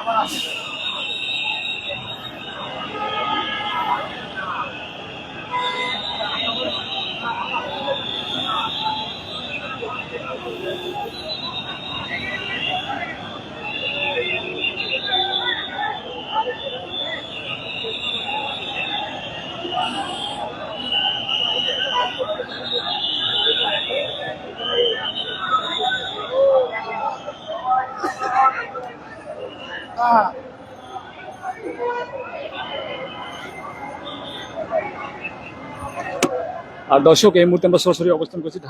আবার আছে আর দর্শক, এই মুহূর্তে আমরা সরাসরি অবস্থান করছি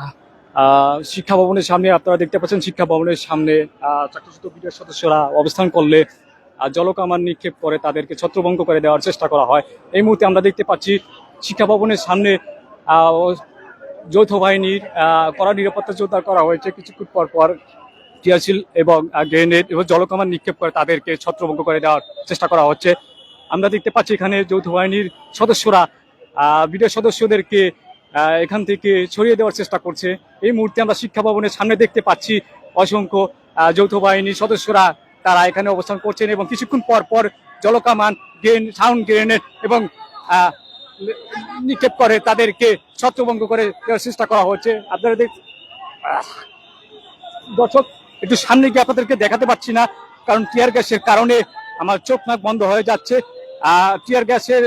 শিক্ষা ভবনের সামনে। আপনারা দেখতে পাচ্ছেন শিক্ষা ভবনের সামনে চাকরিচ্যুত সদস্যরা অবস্থান করলে জলকামান নিক্ষেপ করে তাদেরকে ছত্রভঙ্গ করে দেওয়ার চেষ্টা করা হয়। এই মুহূর্তে আমরা দেখতে পাচ্ছি শিক্ষা ভবনের সামনে যৌথ বাহিনীর কড়া নিরাপত্তা জোরদার করা হয়েছে। কিছুক্ষণ পর পর টিয়ারশিল এবং গ্রেনেড এবং জলকামান নিক্ষেপ করে তাদেরকে ছত্রভঙ্গ করে দেওয়ার চেষ্টা করা হচ্ছে। আমরা দেখতে পাচ্ছি এখানে যৌথ বাহিনীর সদস্যরা বিডিও সদস্যদেরকে এখান থেকে ছড়িয়ে দেওয়ার চেষ্টা করছে। এই মুহূর্তে আমরা শিক্ষা ভবনের সামনে দেখতে পাচ্ছি অসংখ্য যৌথ বাহিনীর সদস্যরা তারা এখানে অবস্থান করছেন এবং কিছুক্ষণ পর পর জলকামান গ্রেন, সাউন্ড গ্রেনেড এবং নিক্ষেপ করে তাদেরকে ছত্রভঙ্গ করে দেওয়ার চেষ্টা করা হচ্ছে। আপনারা দেখ দর্শক, একটু সামনে গিয়ে আপনাদেরকে দেখাতে পাচ্ছি না, কারণ টিয়ার গ্যাসের কারণে আমার চোখ নাক বন্ধ হয়ে যাচ্ছে। আহ, টিয়ার গ্যাসের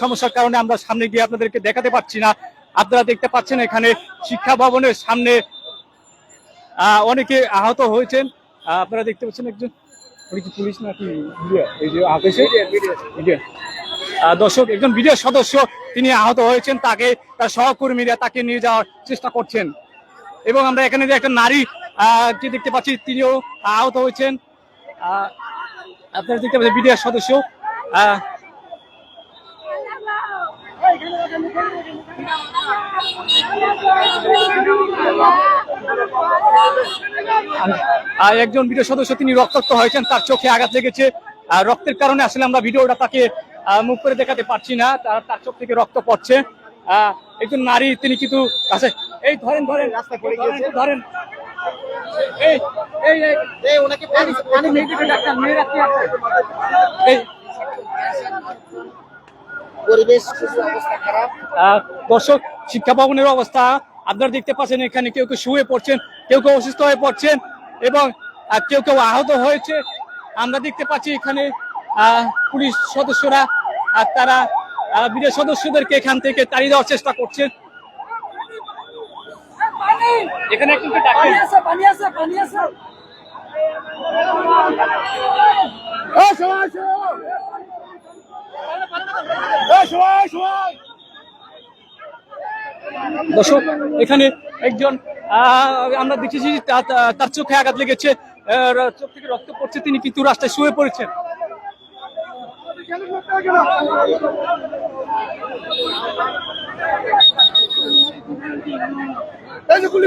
সমস্যার কারণে আমরা সামনে গিয়ে আপনাদেরকে দেখাতে পাচ্ছি না। আপনারা দেখতে পাচ্ছেন এখানে শিক্ষা ভবনের সামনে আহ, অনেকে আহত হয়েছেন। আহ, আপনারা দেখতে পাচ্ছেন একজন। পুলিশ নাকি এই যে আদেশে আহ, দর্শক একজন বিডিও সদস্য তিনি আহত হয়েছেন। তাকে তার সহকর্মীরা তাকে নিয়ে যাওয়ার চেষ্টা করছেন। এবং আমরা এখানে যে একটা নারী আহ, কে দেখতে পাচ্ছি তিনিও আহত হয়েছেন। আহ, আপনারা দেখতে পাচ্ছেন বিডিআর সদস্য। আর একজন ভিডিও সদস্য তিনি রক্তাক্ত হয়েছেন তার চোখে আঘাত লেগেছে। আর রক্তের কারণে আসলে আমরা ভিডিওটা তাকে মুখ করে দেখাতে পারছি না তার তার চোখ থেকে রক্ত পড়ছে। আহ, একজন নারী তিনি কিন্তু আছে এই ধরেন ধরেন রাস্তায় পড়ে গিয়েছে। ধরেন এই এই এই, ওনাকে পানি পানি ডাক্তার আছে? এই। পরিবেশ দর্শক শিক্ষা ভবনের অবস্থা আপনারা দেখতে পাচ্ছেন এখানে কেউ কেউ শুয়ে পড়ছেন কেউ কেউ অসুস্থ হয়ে পড়ছেন এবং কেউ কেউ আহত হয়েছে। আমরা দেখতে পাচ্ছি এখানে আহ, পুলিশ সদস্যরা আর তারা আহ, বিদেশ সদস্যদেরকে এখান থেকে তাড়িয়ে দেওয়ার চেষ্টা করছে এখানে দর্শক এখানে একজন আমরা দেখেছি তার চোখে আঘাত লেগেছে চোখ থেকে রক্ত পড়ছে তিনি কিন্তু রাস্তায় শুয়ে পড়েছেন। গুলি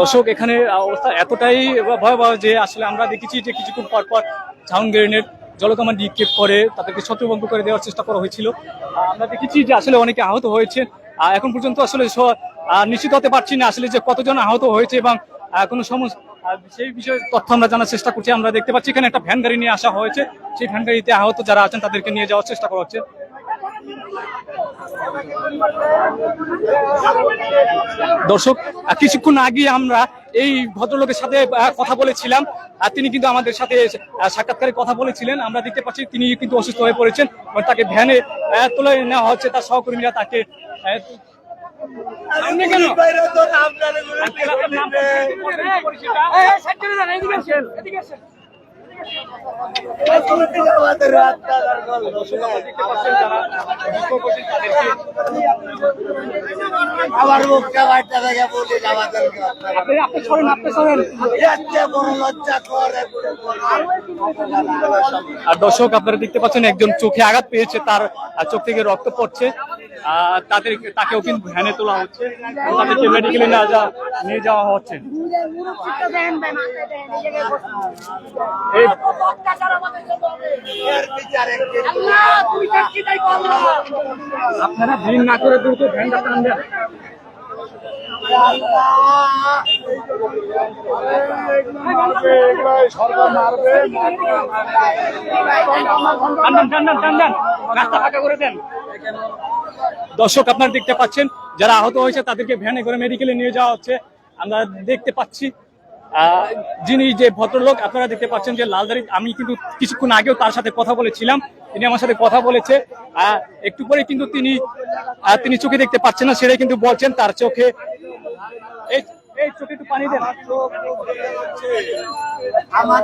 দর্শক, এখানে অবস্থা এতটাই ভয়াবহ যে আসলে আমরা দেখেছি যে কিছুক্ষণ পর পর সাউন্ড গ্রেনেড জলকামান নিক্ষেপ করে তাদেরকে ছত্রভঙ্গ করে দেওয়ার চেষ্টা করা হয়েছিল। আমরা দেখেছি যে আসলে অনেকে আহত হয়েছে। এখন পর্যন্ত আসলে নিশ্চিত হতে পারছি না আসলে যে কতজন আহত হয়েছে এবং কোনো সমস্যা সেই বিষয়ে তথ্য আমরা জানার চেষ্টা করছি। আমরা দেখতে পাচ্ছি এখানে একটা ভ্যান গাড়ি নিয়ে আসা হয়েছে। সেই ভ্যান গাড়িতে আহত যারা আছেন তাদেরকে নিয়ে যাওয়ার চেষ্টা করা হচ্ছে। দর্শক কিছুক্ষণ আগে আমরা এই ভদ্রলোকের সাথে আহ, কথা বলেছিলাম আর তিনি কিন্তু আমাদের সাথে সাক্ষাৎকারে কথা বলেছিলেন। আমরা দেখতে পাচ্ছি তিনি কিন্তু অসুস্থ হয়ে পড়েছেন এবং তাকে ভ্যানে তুলে নেওয়া হচ্ছে তার সহকর্মীরা তাকে আপনার? আমার মুখটা বাড়তে থেকে পুলিশ আমাদেরকে আপনি আপনি ছড়েন আপনি ছড়েন এত বড় লজ্জা করে আর দর্শক আপনারা দেখতে পাচ্ছেন একজন চোখে আঘাত পেয়েছে তার চোখ থেকে রক্ত পড়ছে। তাদের তাকেও কিন্তু ভ্যানে তোলা হচ্ছে। তাদেরকে মেডিকেলে নিয়ে যাওয়া নিয়ে যাওয়া হচ্ছে। আপনারা ভিড় না করে দ্রুত ভ্যানটা টান দেন। দর্শক, আপনারা দেখতে পাচ্ছেন, যারা আহত হয়েছে, তাদেরকে ভ্যানে করে মেডিকেলে নিয়ে যাওয়া হচ্ছে। আমরা দেখতে পাচ্ছি যিনি যে ভদ্রলোক, আপনারা দেখতে পাচ্ছেন যে লালদারি, আমি কিন্তু কিছুক্ষণ আগেও তার সাথে কথা বলেছিলাম। তিনি আমার সাথে কথা বলেছে একটু পরে কিন্তু তিনি তিনি চোখে দেখতে পাচ্ছেন না সেটাই কিন্তু বলছেন তার চোখে। এই একটু পানি দেন। আমার।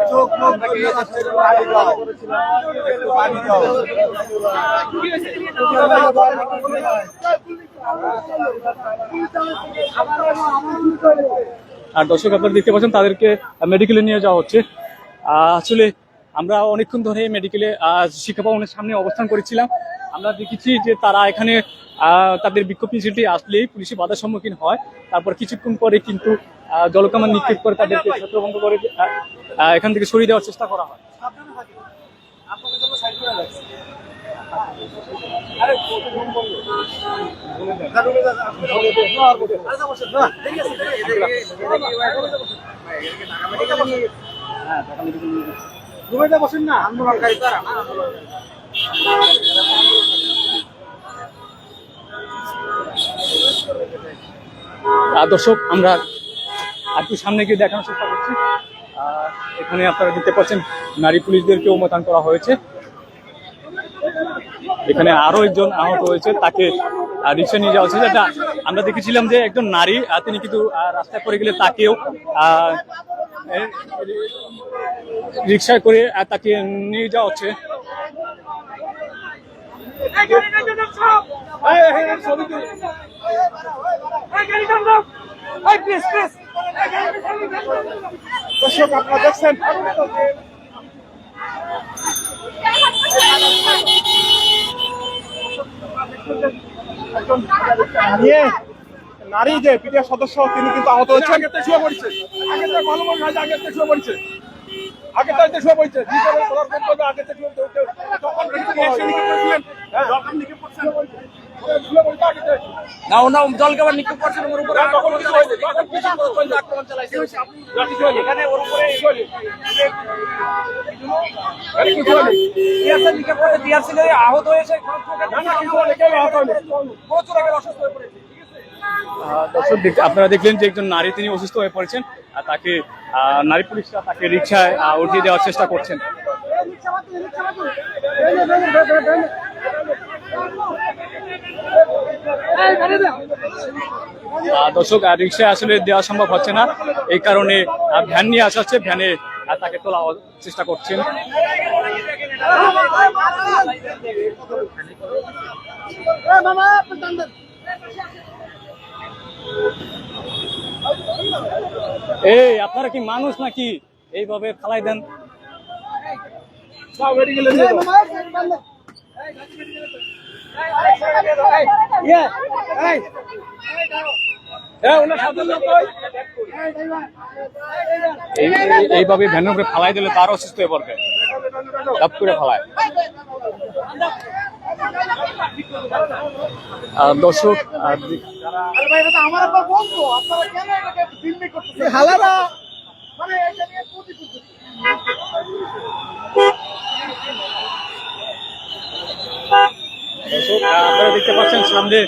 আর দর্শক আপনারা দেখতে পাচ্ছেন তাদেরকে মেডিকেলে নিয়ে যাওয়া হচ্ছে। আহ, আসলে আমরা অনেকক্ষণ ধরে মেডিকেলে শিক্ষা ভবনের সামনে অবস্থান করেছিলাম। আমরা দেখেছি যে তারা এখানে তাদের বিক্ষোভ মিছিলটি আসলেই পুলিশি বাধার সম্মুখীন হয়। তারপর কিছুক্ষণ পরে কিন্তু জলকামান নিক্ষেপ করে তাদেরকে ছত্রভঙ্গ করে এখান থেকে সরিয়ে দেওয়ার চেষ্টা করা হয়। বসেন না দর্শক, আমরা একটু সামনে গিয়ে দেখানোর চেষ্টা করছি। এখানে আপনারা দেখতে পাচ্ছেন, নারী পুলিশদেরকেও মোতায়েন করা হয়েছে। এখানে আরও একজন আহত হয়েছে, তাকে রিক্সা নিয়ে যাওয়া হচ্ছে আমরা দেখেছিলাম যে একজন নারী তিনি কিন্তু রাস্তায় পড়ে গেলে তাকেও রিক্সায় করে তাকে নিয়ে যাওয়া হচ্ছে। দেখছেন? নারী যে পিডিএফ সদস্য তিনি কিন্তু আহত হয়েছেন। আগে শুয়ে পড়ছে। আগে তো ভালো মনে হয় আগে শুয়ে পড়ছে। আগে তো এতে শুয়ে পড়ছে। তোলার আগে যখন শুয়ে পড়ছে। আগে না ওনা জল খাবার নিক্ষেপ করছেন ওর উপরে। তখন কিছু হয়নি। তখন কিছু হয়নি আক্রমণ চালাইছে এখানে ওর উপরে কিছু হয়নি আরে কিছু হয়নি টিয়ারসেল নিক্ষেপ করতে টিয়ারসেল আহত হয়েছে। প্রচুর আগে অসুস্থ হয়ে পড়েছে। দর্শক আপনারা দেখলেন যে একজন নারী তিনি অসুস্থ হয়ে পড়েছেন আর তাকে নারী পুলিশরা তাকে রিক্সায় উঠিয়ে দেওয়ার চেষ্টা করছেন। দর্শক, আর রিক্সায় আসলে দেওয়া সম্ভব হচ্ছে না। এই কারণে ভ্যান নিয়ে আসা হচ্ছে। ভ্যানে তাকে তোলা চেষ্টা করছেন। এই, আপনারা কি মানুষ নাকি? এইভাবে ফালাই দেন। সব এইভাবে ভ্যানের উপরে ফালাই দিলে তার অসুস্থ হয়ে পড়বে। ডাব করে ফালায়। দর্শক আরে ভাই এটা তো আমার আব্বার বন্ধু আপনারা কেন এটাকে জিম্মি করতেছেন? হালারা। মানে এটা নিয়ে প্রতি আপনারা দেখতে পাচ্ছেন সামনে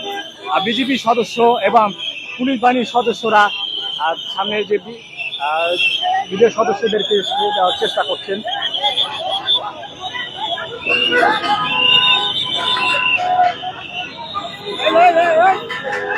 বিজেপি সদস্য এবং পুলিশ বাহিনীর সদস্যরা সামনে যে বি- আহ, বিজেপি সদস্যদেরকে সরিয়ে দেওয়ার চেষ্টা করছেন। আহ,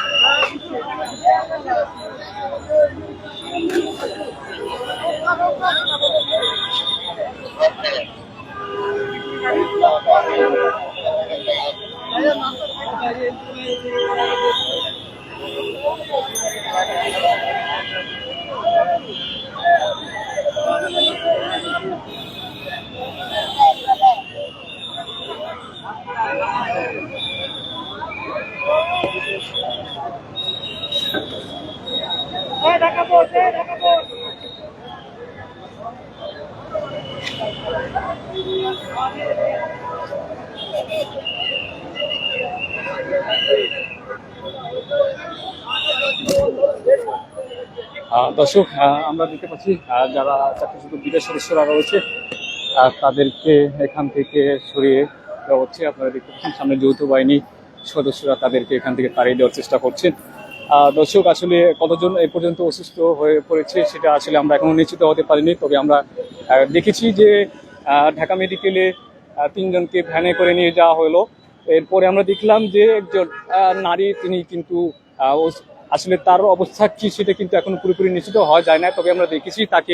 দর্শক আহ, আমরা দেখতে পাচ্ছি যারা চাকরিচ্যুত বিদেশ সদস্যরা রয়েছে তাদেরকে এখান থেকে সরিয়ে দেওয়া হচ্ছে। আপনারা দেখতে পাচ্ছেন সামনে যৌথ বাহিনী সদস্যরা তাদেরকে এখান থেকে তাড়িয়ে দেওয়ার চেষ্টা করছেন। দর্শক, আসলে কতজন এ পর্যন্ত অসুস্থ হয়ে পড়েছে সেটা আসলে আমরা এখনও নিশ্চিত হতে পারিনি। তবে আমরা দেখেছি যে ঢাকা মেডিকেলে তিনজনকে ভ্যানে করে নিয়ে যাওয়া হলো। এরপরে আমরা দেখলাম যে একজন নারী, তিনি কিন্তু আসলে তার অবস্থা কি সেটা কিন্তু এখন পুরোপুরি নিশ্চিত হওয়া যায় না। তবে আমরা দেখেছি তাকে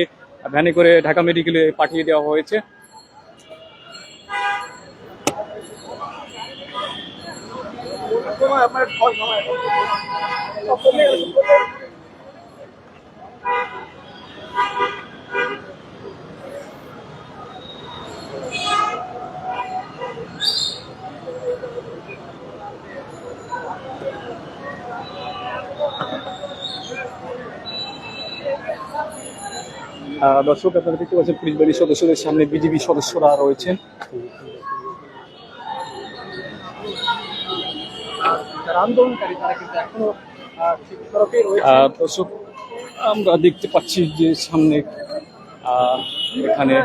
ভ্যানে করে ঢাকা মেডিকেলে পাঠিয়ে দেওয়া হয়েছে। দর্শক আপনারা দেখতে পাচ্ছেন পুলিশ বাড়ির সদস্যদের সামনে বিজিবি সদস্যরা রয়েছেন। আমরা দেখতে পাচ্ছি যে সামনে এখানে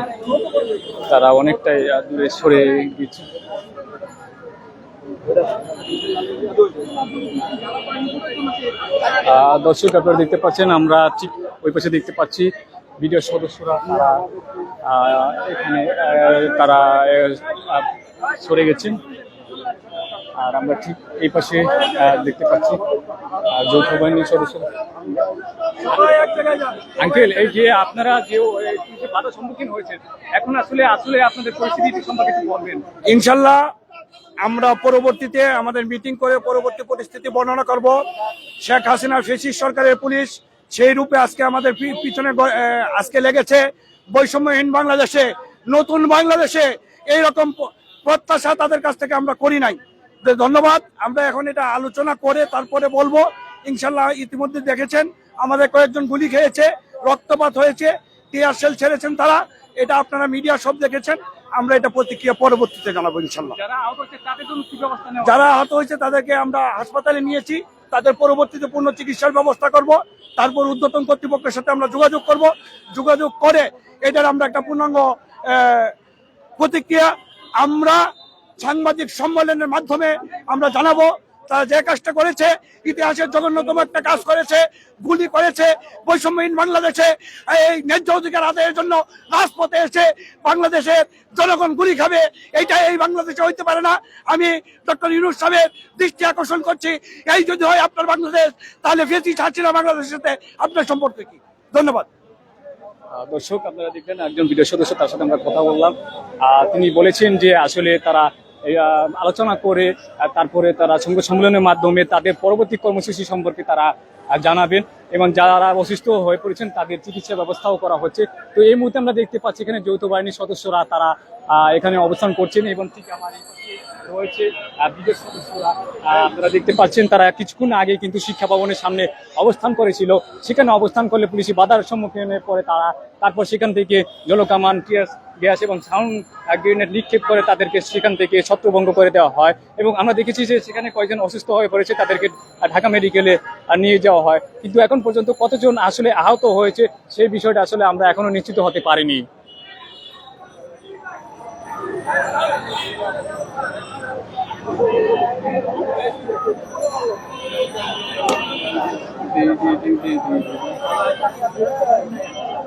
তারা অনেকটাই দূরে সরে গেছে দর্শক, আপনারা দেখতে পাচ্ছেন, আমরা ঠিক ওই পাশে দেখতে পাচ্ছি ভিডিও সদস্যরা, তারা এখানে তারা সরে গেছেন। আর আমরা ঠিক এই পাশে দেখতে পাচ্ছি যৌথ বাহিনীর সদস্য আঙ্কেল এই যে আপনারা যে বাধা সম্মুখীন হয়েছেন এখন আসলে আসলে আপনাদের পরিস্থিতি সম্পর্কে একটু বলবেন। ইনশাল্লাহ আমরা পরবর্তীতে আমাদের মিটিং করে পরবর্তী পরিস্থিতি বর্ণনা করব। শেখ হাসিনা ফেসিস সরকারের পুলিশ সেই রূপে আজকে আমাদের পি- পিছনে আজকে লেগেছে। বৈষম্যহীন বাংলাদেশে নতুন বাংলাদেশে এইরকম প্রত্যাশা তাদের কাছ থেকে আমরা করি নাই। ধন্যবাদ। আমরা এখন এটা আলোচনা করে তারপরে বলব। ইনশাল্লাহ ইতিমধ্যে দেখেছেন আমাদের কয়েকজন গুলি খেয়েছে রক্তপাত হয়েছে টিয়ার সেল ছেড়েছেন তারা। এটা আপনারা মিডিয়া সব দেখেছেন। আমরা এটা প্রতিক্রিয়া পরবর্তীতে জানাব ইনশাল্লাহ। যারা আহত হয়েছে তাদেরকে আমরা হাসপাতালে নিয়েছি। তাদের পরবর্তীতে পূর্ণ চিকিৎসার ব্যবস্থা করব। তারপর ঊর্ধ্বতন কর্তৃপক্ষের সাথে আমরা যোগাযোগ করব। যোগাযোগ করে এটার আমরা একটা পূর্ণাঙ্গ প্রতিক্রিয়া। আমরা সাংবাদিক সম্মেলনের মাধ্যমে আমরা জানাব, তারা যে কাজটা করেছে, ইতিহাসের জঘন্যতম একটা কাজ করেছে, গুলি করেছে, বৈষম্যহীন বাংলাদেশে, এই ন্যায্য অধিকার আদায়ের জন্য রাজপথে এসে বাংলাদেশের জনগণ গুলি খাবে এইটা এই বাংলাদেশে হইতে পারে না। আমি ডক্টর ইউনুস সাহেবের দৃষ্টি আকর্ষণ করছি, এই যদি হয় আপনার বাংলাদেশ, তাহলে ফেসি ছাড়ছি না বাংলাদেশের সাথে, আপনার সম্পর্কে কি? ধন্যবাদ। দর্শক, আপনারা দেখলেন একজন বিদেশ সদস্য, তার সাথে আমরা কথা বললাম। তিনি বলেছেন যে আসলে তারা আলোচনা করে তারপরে তারা সংবাদ সম্মেলনের মাধ্যমে তাদের পরবর্তী কর্মসূচি সম্পর্কে তারা জানাবেন। এবং যারা অসুস্থ হয়ে পড়েছেন, তাদের চিকিৎসা ব্যবস্থাও করা হচ্ছে। তো এই মুহূর্তে আমরা দেখতে পাচ্ছি এখানে যৌথ বাহিনীর সদস্যরা, তারা এখানে অবস্থান করছেন এবং ঠিক আমার রয়েছে সদস্যরা দেখতে পাচ্ছেন, তারা কিছুক্ষণ আগে কিন্তু শিক্ষা ভবনের সামনে অবস্থান করেছিল। সেখানে অবস্থান করলে পুলিশি বাধার সম্মুখীন পরে তারা। তারপর সেখান থেকে জলকামান, টিয়ার গ্যাস এবং সাউন্ড গ্রেনেড নিক্ষেপ করে তাদেরকে সেখান থেকে ছত্রভঙ্গ করে দেওয়া হয়। এবং আমরা দেখেছি যে সেখানে কয়েকজন অসুস্থ হয়ে পড়েছে, তাদেরকে ঢাকা মেডিকেলে নিয়ে যাওয়া হয়। কিন্তু এখন পর্যন্ত কতজন আসলে আহত হয়েছে সেই বিষয়টা আসলে আমরা এখনও নিশ্চিত হতে পারিনি। জি জি জি জি জি।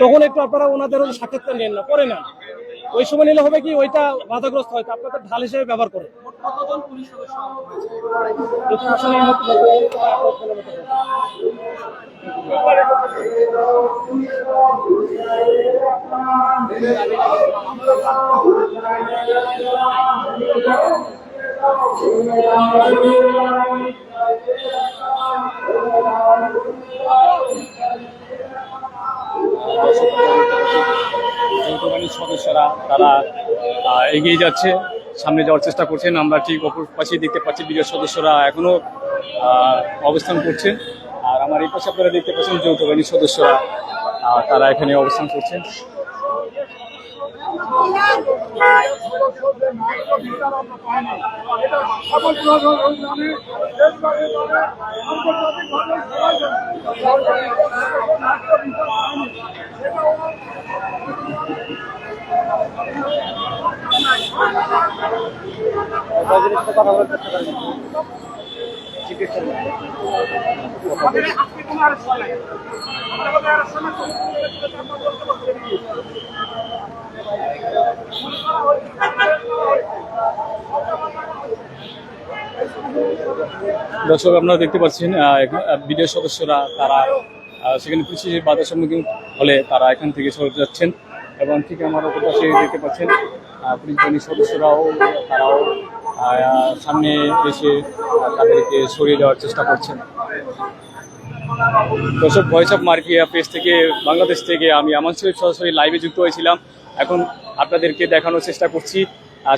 তখন একটু আপনারা ওনাদের সাক্ষাৎকার নেন না, করে না ওই সময় নিলে হবে কি, ওইটা বাধাগ্রস্ত হয় আপনাদের ঢাল হিসেবে ব্যবহার করে বাহিনীর সদস্যরা, তারা এগিয়ে যাচ্ছে, সামনে যাওয়ার চেষ্টা করছেন। আমরা ঠিক অপর পাশে দেখতে পাচ্ছি বিজয় সদস্যরা এখনও অবস্থান করছেন আর আমার এই পাশে আপনারা দেখতে পাচ্ছেন যৌথ বাহিনীর সদস্যরা তারা এখানে অবস্থান করছেন। দর্শক আপনারা দেখতে পাচ্ছেন বিডিও সদস্যরা তারা সেখানে পুলিশের বাধার সম্মুখীন হলে তারা এখান থেকে সরে যাচ্ছেন এবং ঠিক আমার ওপর পাশে দেখতে পাচ্ছেন আহ, পুলিশ বাহিনীর সদস্যরাও তারাও সামনে এসে তাদেরকে সরিয়ে দেওয়ার চেষ্টা করছেন। দর্শক ভয়েস অফ মার্কিয়া পেজ থেকে বাংলাদেশ থেকে আমি আমার সরাসরি লাইভে যুক্ত হয়েছিলাম। এখন আপনাদেরকে দেখানোর চেষ্টা করছি।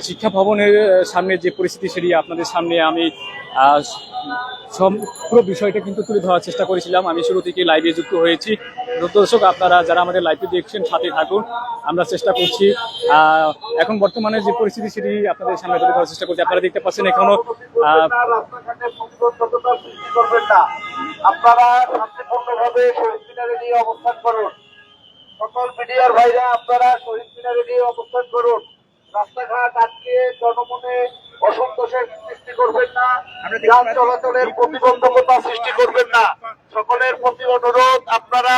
শিক্ষা ভবনের সামনে যে পরিস্থিতি সেটি আপনাদের সামনে আমি পুরো বিষয়টা কিন্তু তুলে ধরার চেষ্টা করেছিলাম। আমি শুরু থেকে লাইভে যুক্ত হয়েছি। দর্শক, আপনারা যারা আমাদের লাইভে দেখছেন, সাথে থাকুন। আমরা চেষ্টা করছি এখন বর্তমানে যে পরিস্থিতি সেটি আপনাদের সামনে তুলে ধরার চেষ্টা করছি। আপনারা দেখতে পাচ্ছেন এখনও আপনারা অবস্থান করুন। সকল মিডিয়ার ভাইরা আপনারা শহীদ মিনারে নিয়ে অবস্থান করুন। রাস্তাঘাট আটকে জনমনে অসন্তোষের সৃষ্টি করবেন না যান চলাচলের প্রতিবন্ধকতা সৃষ্টি করবেন না। সকলের প্রতি অনুরোধ আপনারা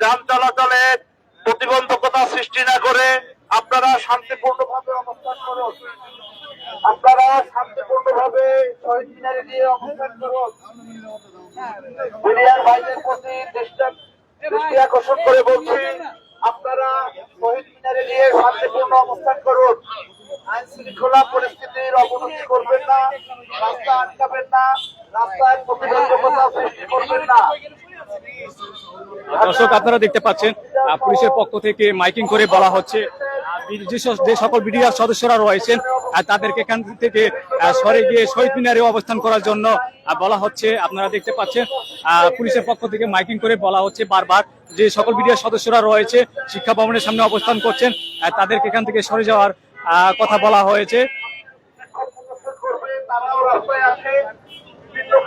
যান চলাচলের প্রতিবন্ধকতা সৃষ্টি না করে আপনারা শান্তিপূর্ণভাবে অবস্থান করুন। আপনারা শান্তিপূর্ণভাবে শহীদ মিনারে নিয়ে অবস্থান করুন। প্রতি দৃষ্টি আকর্ষণ করে বলছি আপনারা শহীদ মিনারে নিয়ে শান্তিপূর্ণ অবস্থান করুন। আইন শৃঙ্খলা পরিস্থিতির অবনতি করবেন না, রাস্তা আটকাবেন না, রাস্তায় প্রতিবন্ধকতা সৃষ্টি করবেন না। দর্শক, আপনারা দেখতে পাচ্ছেন পুলিশের পক্ষ থেকে মাইকিং করে বলা হচ্ছে যে সকল বিডিআর সদস্যরা রয়েছেন তাদেরকে এখান থেকে সরে গিয়ে শহীদ মিনারে অবস্থান করার জন্য বলা হচ্ছে, আপনারা দেখতে পাচ্ছেন পুলিশের পক্ষ থেকে মাইকিং করে বলা হচ্ছে বারবার যে সকল বিডিআর সদস্যরা রয়েছে, শিক্ষা ভবনের সামনে অবস্থান করছেন তাদেরকে এখান থেকে সরে যাওয়ার কথা বলা হয়েছে।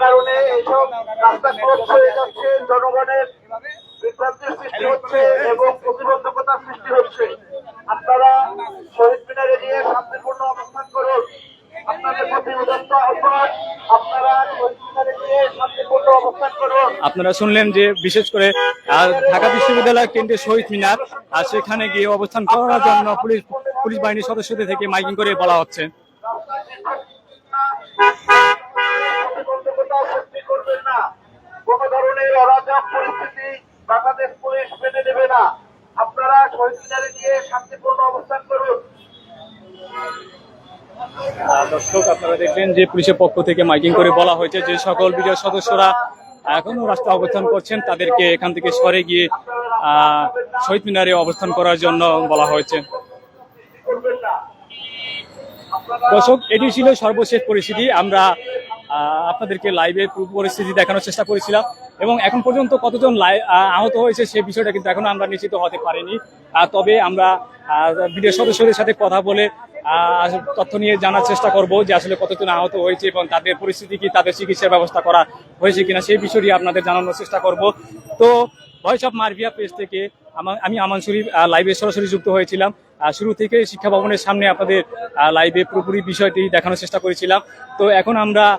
কারণে এইসব রাস্তা ক্লোজ হয়ে যাচ্ছে, জনগণের বিভ্রান্তির সৃষ্টি হচ্ছে এবং প্রতিবন্ধকতার সৃষ্টি হচ্ছে। আপনারা শহীদ মিনারে গিয়ে শান্তিপূর্ণ অবস্থান করুন। আপনাদের প্রতি উদত্ত আহ্বান। আপনারা শহীদ মিনারে গিয়ে শান্তিপূর্ণ অবস্থান করুন। আপনারা শুনলেন যে বিশেষ করে ঢাকা বিশ্ববিদ্যালয় কেন্দ্রে শহীদ মিনার আর সেখানে গিয়ে অবস্থান করার জন্য পুলিশ পুলিশ বাহিনীর সদস্যদের থেকে মাইকিং করে বলা হচ্ছে। করবেন না। কোন ধরনের অরাজক পরিস্থিতি বাংলাদেশ পুলিশ মেনে নেবে না। আপনারা শহীদ মিনারে গিয়ে শান্তিপূর্ণ অবস্থান করুন। দর্শক, আপনারা দেখলেন যে পুলিশের পক্ষ থেকে মাইকিং করে বলা হয়েছে যে সকল বিডিআর সদস্যরা এখনও রাস্তা অবস্থান করছেন, তাদেরকে এখান থেকে সরে গিয়ে শহীদ মিনারে অবস্থান করার জন্য বলা হয়েছে। দর্শক, এটি ছিল সর্বশেষ পরিস্থিতি। আমরা আপনাদেরকে লাইভে পরিস্থিতি দেখানোর চেষ্টা করেছিলাম এবং এখন পর্যন্ত কতজন আহত হয়েছে সেই বিষয়টা কিন্তু এখন আমরা নিশ্চিত হতে পারিনি। তবে আমরা বিডিও সদস্যদের সাথে কথা বলে তথ্য নিয়ে জানার চেষ্টা করব যে আসলে কতজন আহত হয়েছে এবং তাদের পরিস্থিতি কি, তাদের চিকিৎসার ব্যবস্থা করা হয়েছে কিনা সেই বিষয়টি আপনাদের জানানোর চেষ্টা করব। তো ভয়েস অফ মারভিয়া পেজ থেকে আমা- আমি আমান শরীফ লাইভে সরাসরি যুক্ত হয়েছিলাম। শুরু থেকে শিক্ষা ভবনের সামনে আপনাদের লাইভে পুরোপুরি বিষয়টি দেখানোর চেষ্টা করেছিলাম। তো এখন আমরা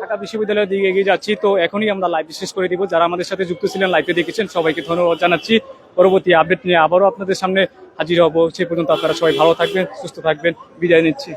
ঢাকা বিশ্ববিদ্যালয়ের দিকে এগিয়ে যাচ্ছি, তো এখনই আমরা লাইভ শেষ করে দিব। যারা আমাদের সাথে যুক্ত ছিলেন লাইভে দেখেছেন, সবাইকে ধন্যবাদ জানাচ্ছি। পরবর্তী আপডেট নিয়ে আবারও আপনাদের সামনে হাজির হব। সে পর্যন্ত আপনারা সবাই ভালো থাকবেন, সুস্থ থাকবেন। বিদায় নিচ্ছি।